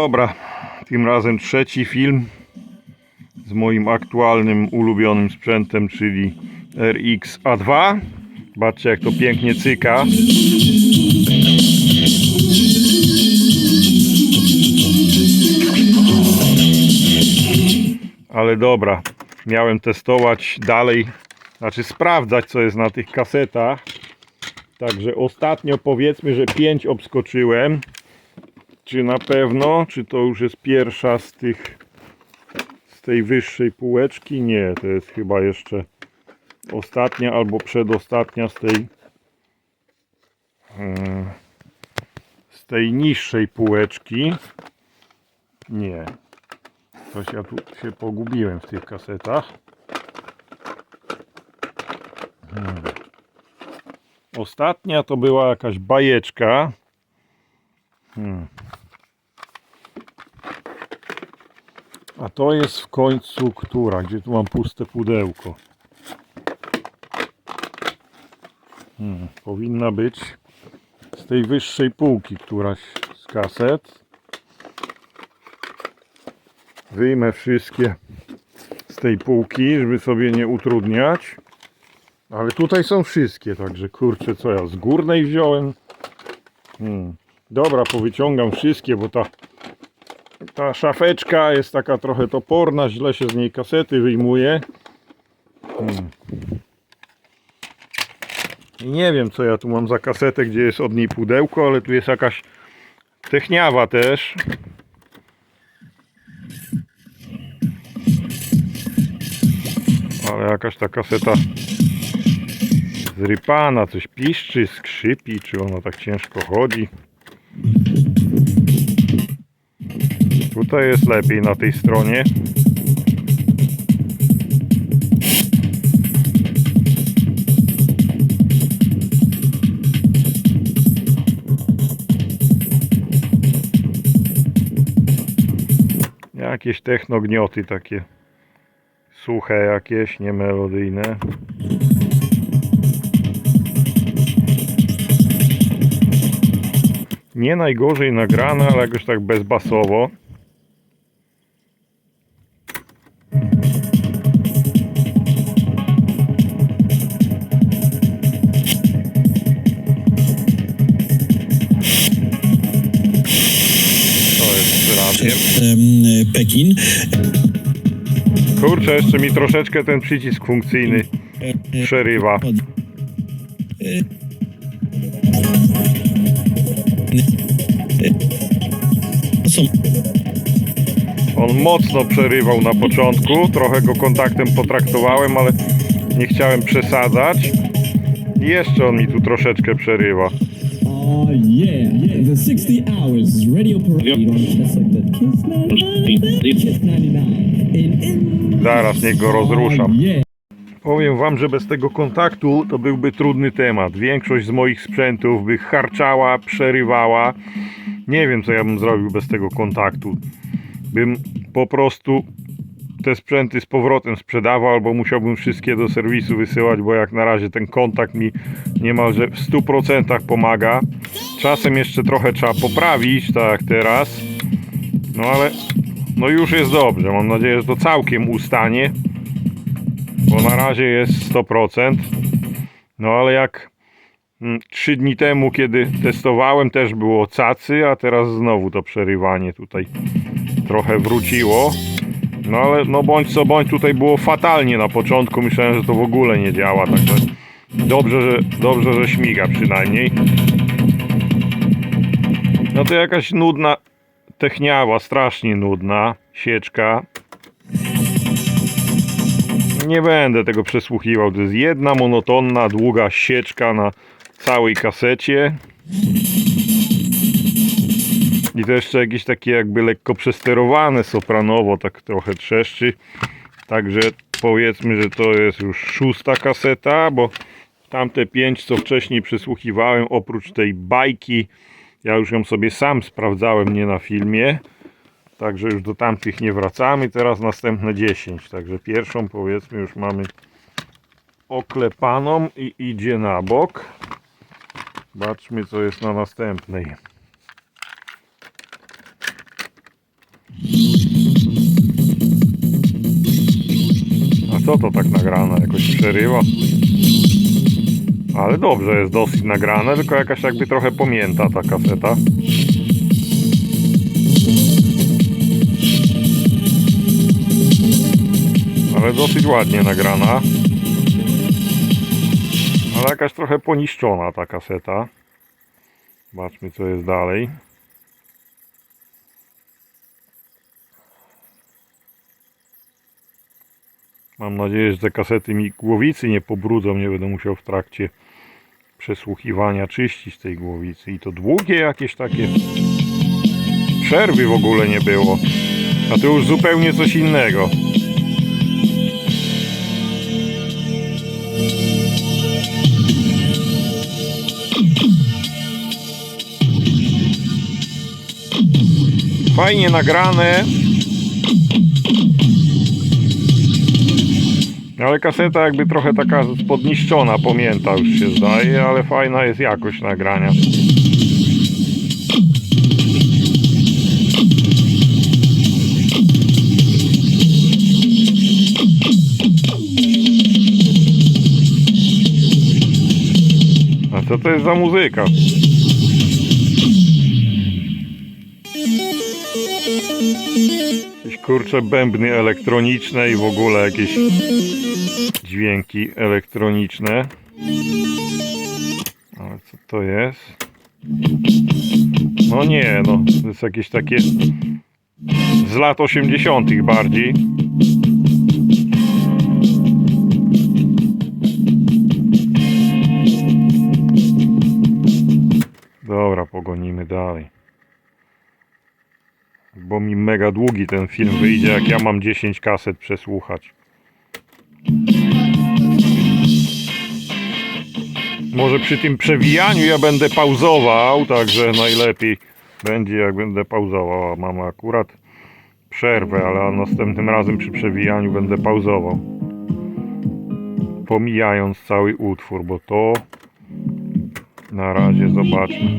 Dobra, tym razem trzeci film z moim aktualnym ulubionym sprzętem, czyli RX A2. Zobaczcie jak to pięknie cyka. Ale dobra, miałem testować dalej, znaczy sprawdzać co jest na tych kasetach. Także ostatnio powiedzmy, że 5 obskoczyłem. Czy na pewno? Czy to już jest pierwsza z tych z tej wyższej półeczki? Nie, to jest chyba jeszcze ostatnia albo przedostatnia z tej e, z tej niższej półeczki. Nie. Coś ja tu się pogubiłem w tych kasetach. Hmm. Ostatnia to była jakaś bajeczka. Hmm. A to jest w końcu która? Gdzie tu mam puste pudełko? Hmm. Powinna być z tej wyższej półki któraś z kaset. Wyjmę wszystkie z tej półki, żeby sobie nie utrudniać. Ale tutaj są wszystkie, także kurczę, co ja z górnej wziąłem. Hmm. Dobra, powyciągam wszystkie, bo ta, ta szafeczka jest taka trochę toporna, źle się z niej kasety wyjmuje. Hmm. I nie wiem, co ja tu mam za kasetę, gdzie jest od niej pudełko, ale tu jest jakaś techniawa też. Ale jakaś ta kaseta zrypana, coś piszczy, skrzypi, czy ona tak ciężko chodzi. Tutaj jest lepiej na tej stronie. Jakieś technognioty takie suche jakieś, niemelodyjne. Nie najgorzej nagrane, ale jakoś tak bezbasowo. Pekin. Kurczę, jeszcze mi troszeczkę ten przycisk funkcyjny przerywa. On mocno przerywał na początku, trochę go kontaktem potraktowałem, ale nie chciałem przesadzać. I jeszcze on mi tu troszeczkę przerywa. Oh yeah, yeah. The 60 hours radio parade on that's like the Kiss 99. Kiss 99. In, in Zaraz niech go rozruszam. Powiem wam, że bez tego kontaktu to byłby trudny temat. Większość z moich sprzętów by harczała, przerywała. Nie wiem, co ja bym zrobił bez tego kontaktu. Bym po prostu te sprzęty z powrotem sprzedawał, albo musiałbym wszystkie do serwisu wysyłać, bo jak na razie ten kontakt mi niemalże w 100% pomaga. Czasem jeszcze trochę trzeba poprawić, tak jak teraz. No ale no już jest dobrze. Mam nadzieję, że to całkiem ustanie bo na razie jest 100%. No ale jak 3 dni temu, kiedy testowałem, też było cacy, a teraz znowu to przerywanie tutaj trochę wróciło. No ale no bądź co bądź tutaj było fatalnie na początku. Myślałem, że to w ogóle nie działa, także dobrze, że, dobrze, że śmiga przynajmniej. No to jakaś nudna techniawa, strasznie nudna sieczka. Nie będę tego przesłuchiwał. To jest jedna monotonna, długa sieczka na całej kasecie. I to jeszcze jakieś takie jakby lekko przesterowane sopranowo, tak trochę trzeszczy. Także powiedzmy, że to jest już szósta kaseta, bo tamte pięć, co wcześniej przesłuchiwałem, oprócz tej bajki, ja już ją sobie sam sprawdzałem, nie na filmie. Także już do tamtych nie wracamy. Teraz następne 10. Także pierwszą powiedzmy już mamy oklepaną i idzie na bok. Zobaczmy co jest na następnej. A co to tak nagrane? Jakoś przerywa? Ale dobrze jest dosyć nagrane, tylko jakaś jakby trochę pomięta ta kaseta. Ale dosyć ładnie nagrana. Ale jakaś trochę poniszczona ta kaseta. Zobaczmy co jest dalej. Mam nadzieję, że te kasety mi głowicy nie pobrudzą, nie będę musiał w trakcie przesłuchiwania czyścić tej głowicy. I to długie jakieś takie przerwy w ogóle nie było. A to już zupełnie coś innego. Fajnie nagrane. Ale kaseta jakby trochę taka podniszczona, pamięta już się zdaje, ale fajna jest jakość nagrania. A co to jest za muzyka? Kurcze bębny elektroniczne i w ogóle jakieś dźwięki elektroniczne. Ale co to jest? No nie, no to jest jakieś takie z lat 80. bardziej. Dobra, pogonimy dalej. Bo mi mega długi ten film wyjdzie, jak ja mam 10 kaset przesłuchać. Może przy tym przewijaniu ja będę pauzował, także najlepiej będzie jak będę pauzował. Mam akurat przerwę, ale następnym razem przy przewijaniu będę pauzował. Pomijając cały utwór, bo to na razie zobaczmy.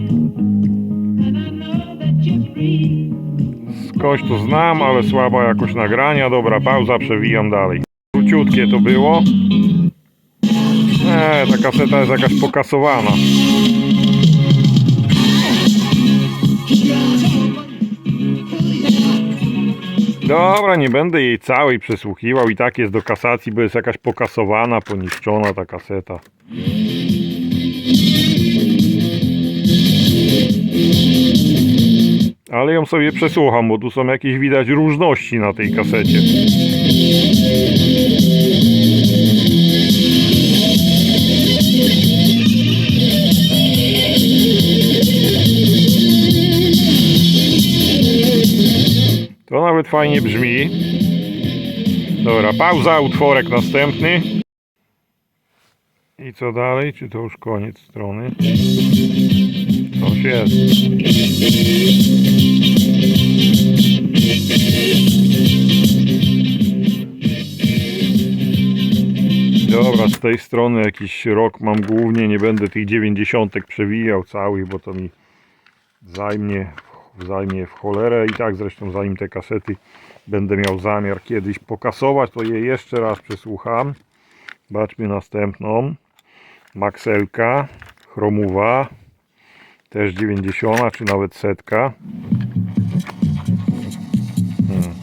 Skądś to znam, ale słaba jakość nagrania. Dobra, pauza, przewijam dalej. Króciutkie to było. Nie, ta kaseta jest jakaś pokasowana. Dobra, nie będę jej całej przesłuchiwał i tak jest do kasacji, bo jest jakaś pokasowana, poniszczona ta kaseta. Ale ją sobie przesłucham, bo tu są jakieś widać różności na tej kasecie. To nawet fajnie brzmi. Dobra, pauza, utworek następny. I co dalej? Czy to już koniec strony? Jest. Dobra, z tej strony jakiś rok mam głównie, nie będę tych dziewięćdziesiątek przewijał całych, bo to mi zajmie, zajmie w cholerę i tak zresztą zanim te kasety będę miał zamiar kiedyś pokasować, to je jeszcze raz przesłucham. Zobaczmy następną. Maxelka, chromowa, też 90 czy nawet setka. Hmm.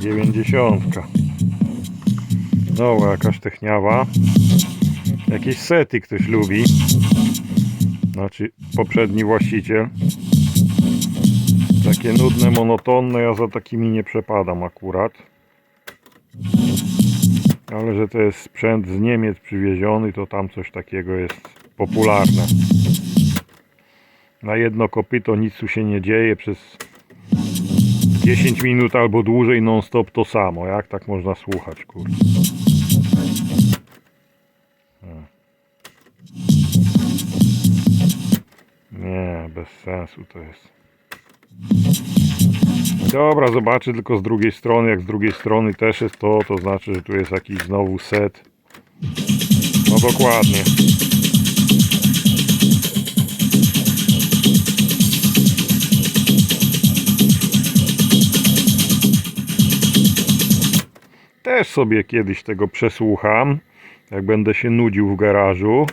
Dziewięćdziesiątka. Dobra, jakaś techniawa. Jakieś sety ktoś lubi. Znaczy poprzedni właściciel. Takie nudne, monotonne, ja za takimi nie przepadam akurat. Ale że to jest sprzęt z Niemiec przywieziony, to tam coś takiego jest popularne. Na jedno kopyto nic tu się nie dzieje przez 10 minut albo dłużej non stop to samo. Jak tak można słuchać, kurde. Nie, bez sensu to jest. Dobra, zobaczy tylko z drugiej strony. Jak z drugiej strony też jest to, to znaczy, że tu jest jakiś znowu set. No dokładnie. Też sobie kiedyś tego przesłucham, jak będę się nudził w garażu.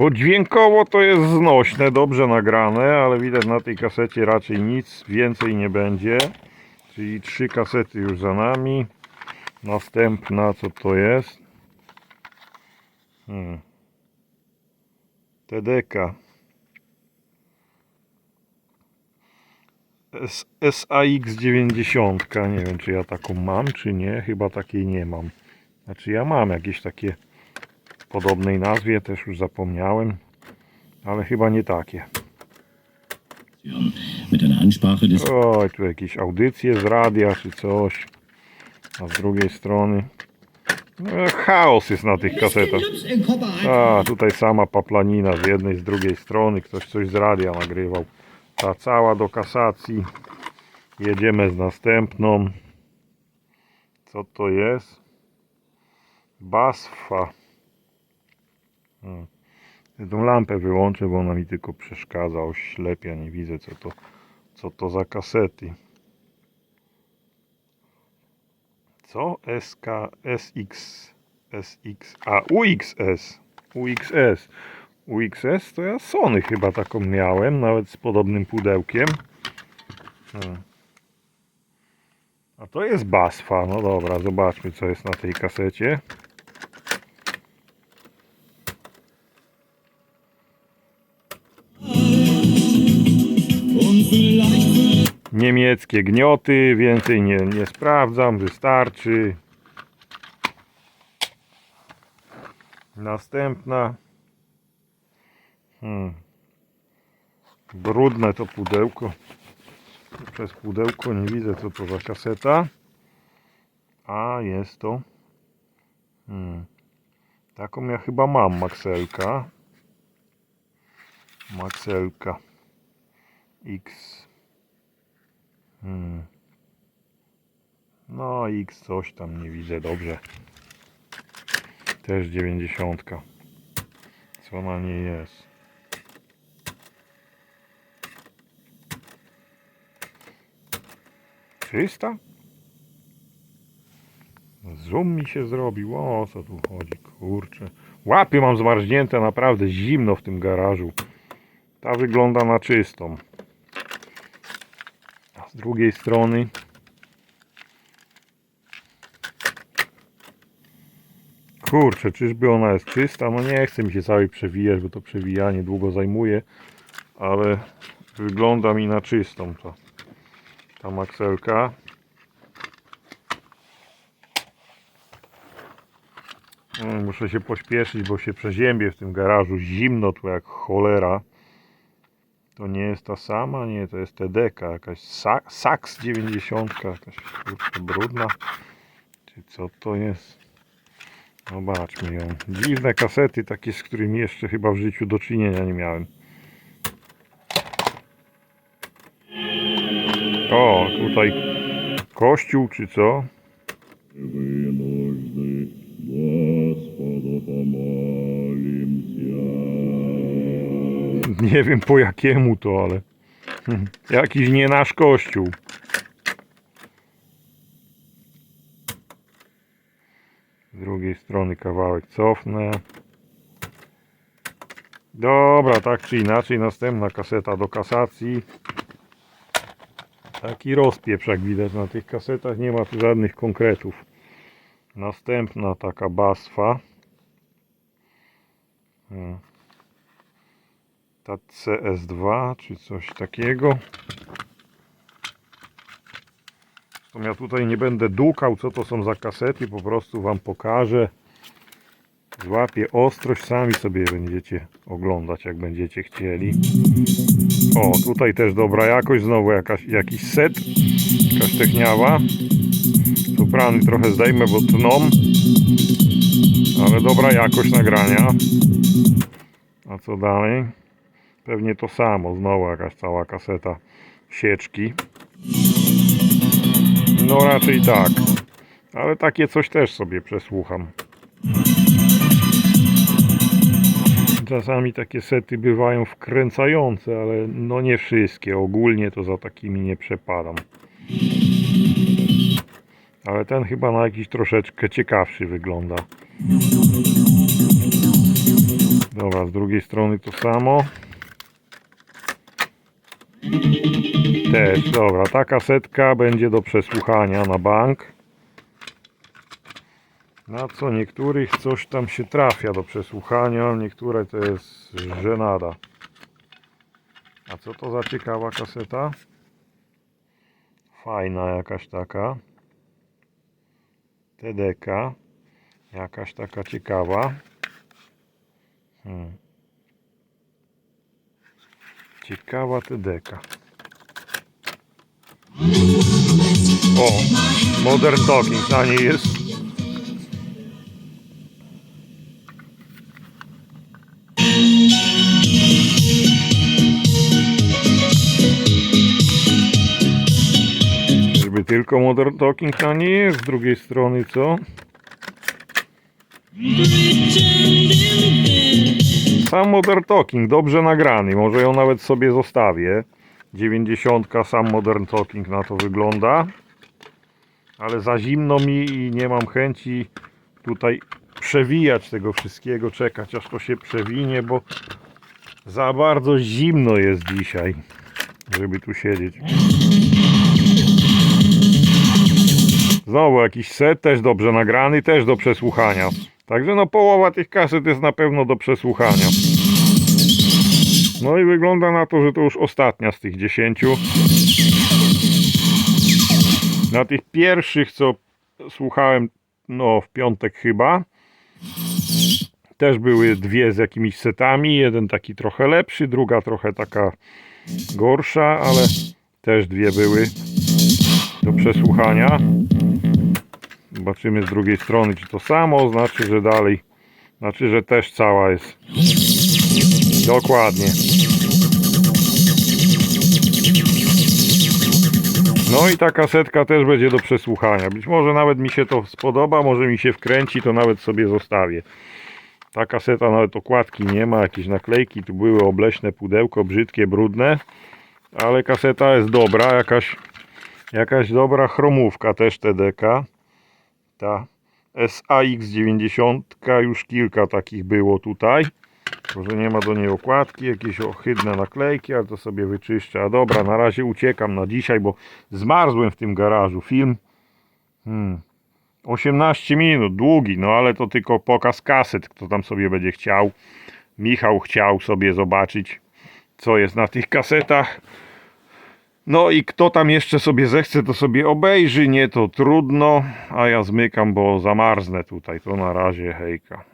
Bo dźwiękowo to jest znośne, dobrze nagrane, ale widać na tej kasecie raczej nic więcej nie będzie. Czyli trzy kasety już za nami. Następna, co to jest? Hmm. TDK. S- SAX 90. Nie wiem, czy ja taką mam, czy nie. Chyba takiej nie mam. Znaczy, ja mam jakieś takie podobnej nazwie, też już zapomniałem, ale chyba nie takie. Oj, tu jakieś audycje z radia czy coś. A z drugiej strony. No, chaos jest na tych kasetach. A, tutaj sama paplanina z jednej, z drugiej strony. Ktoś coś z radia nagrywał. Ta cała do kasacji. Jedziemy z następną. Co to jest? Basfa. Tą lampę wyłączę, bo ona mi tylko przeszkadza, oślepia, nie widzę co to, co to za kasety. Co? SK, SX, SX, a UXS, UXS. UXS to ja Sony chyba taką miałem, nawet z podobnym pudełkiem. Hmm. A to jest Basfa, no dobra, zobaczmy co jest na tej kasecie. Niemieckie gnioty, więcej nie, nie sprawdzam, wystarczy. Następna. Hmm. Brudne to pudełko. Przez pudełko nie widzę co to za kaseta. A jest to. Hmm. Taką ja chyba mam Maxelka. Maxelka X. Hmm. No X coś tam nie widzę dobrze. Też 90. Co na niej jest? Czysta? Zoom mi się zrobił. O co tu chodzi? Kurczę. Łapy mam zmarznięte, naprawdę zimno w tym garażu. Ta wygląda na czystą. Z drugiej strony Kurczę, czyżby ona jest czysta? No nie chcę mi się całej przewijać, bo to przewijanie długo zajmuje, ale wygląda mi na czystą ta, ta makselka. Mm, Muszę się pośpieszyć, bo się przeziębię w tym garażu. Zimno tu jak cholera. To nie jest ta sama? Nie, to jest TDK, jakaś Sa- Sax 90, jakaś kurczę, brudna. Czy co to jest? Zobaczmy ją. Dziwne kasety, takie z którymi jeszcze chyba w życiu do czynienia nie miałem. O, tutaj kościół czy co? Nie wiem po jakiemu to, ale jakiś nie nasz kościół. Z drugiej strony kawałek cofnę. Dobra, tak czy inaczej, następna kaseta do kasacji. Taki rozpieprz jak widać na tych kasetach, nie ma tu żadnych konkretów. Następna taka basfa. Hmm. Ta CS2 czy coś takiego. To ja tutaj nie będę dukał, co to są za kasety, po prostu Wam pokażę. Złapię ostrość, sami sobie będziecie oglądać, jak będziecie chcieli. O, tutaj też dobra jakość, znowu jakaś, jakiś set, jakaś techniawa. Soprany trochę zdejmę, bo tną, ale dobra jakość nagrania. A co dalej? Pewnie to samo, znowu jakaś cała kaseta sieczki. No raczej tak. Ale takie coś też sobie przesłucham. czasami takie sety bywają wkręcające, ale no nie wszystkie. Ogólnie to za takimi nie przepadam. Ale ten chyba na jakiś troszeczkę ciekawszy wygląda. Dobra, z drugiej strony to samo. Też, dobra, ta kasetka będzie do przesłuchania na bank. Na co niektórych coś tam się trafia do przesłuchania, niektóre to jest żenada. A co to za ciekawa kaseta? Fajna jakaś taka. TDK. Jakaś taka ciekawa. Hmm. Ciekawa TDK. O, Modern Talking na niej jest. Żeby tylko Modern Talking na niej jest, z drugiej strony co? Sam Modern Talking, dobrze nagrany, może ją nawet sobie zostawię. 90 sam Modern Talking na to wygląda. Ale za zimno mi i nie mam chęci tutaj przewijać tego wszystkiego, czekać aż to się przewinie, bo za bardzo zimno jest dzisiaj, żeby tu siedzieć. Znowu jakiś set, też dobrze nagrany, też do przesłuchania. Także no połowa tych kaset jest na pewno do przesłuchania. No i wygląda na to, że to już ostatnia z tych 10. Na tych pierwszych, co słuchałem, no w piątek chyba, też były dwie z jakimiś setami. Jeden taki trochę lepszy, druga trochę taka gorsza, ale też dwie były do przesłuchania. Zobaczymy z drugiej strony, czy to samo, znaczy, że dalej, znaczy, że też cała jest. Dokładnie. No i ta kasetka też będzie do przesłuchania. Być może nawet mi się to spodoba, może mi się wkręci, to nawet sobie zostawię. Ta kaseta nawet okładki nie ma, jakieś naklejki, tu były obleśne pudełko, brzydkie, brudne. Ale kaseta jest dobra, jakaś, jakaś dobra chromówka też TDK. Ta SAX90, już kilka takich było tutaj. Może nie ma do niej okładki, jakieś ohydne naklejki, ale to sobie wyczyszczę. A dobra, na razie uciekam na dzisiaj, bo zmarzłem w tym garażu. Film hmm, 18 minut, długi, no ale to tylko pokaz kaset, kto tam sobie będzie chciał. Michał chciał sobie zobaczyć, co jest na tych kasetach. No i kto tam jeszcze sobie zechce, to sobie obejrzy, nie to trudno, a ja zmykam, bo zamarznę tutaj. To na razie, hejka.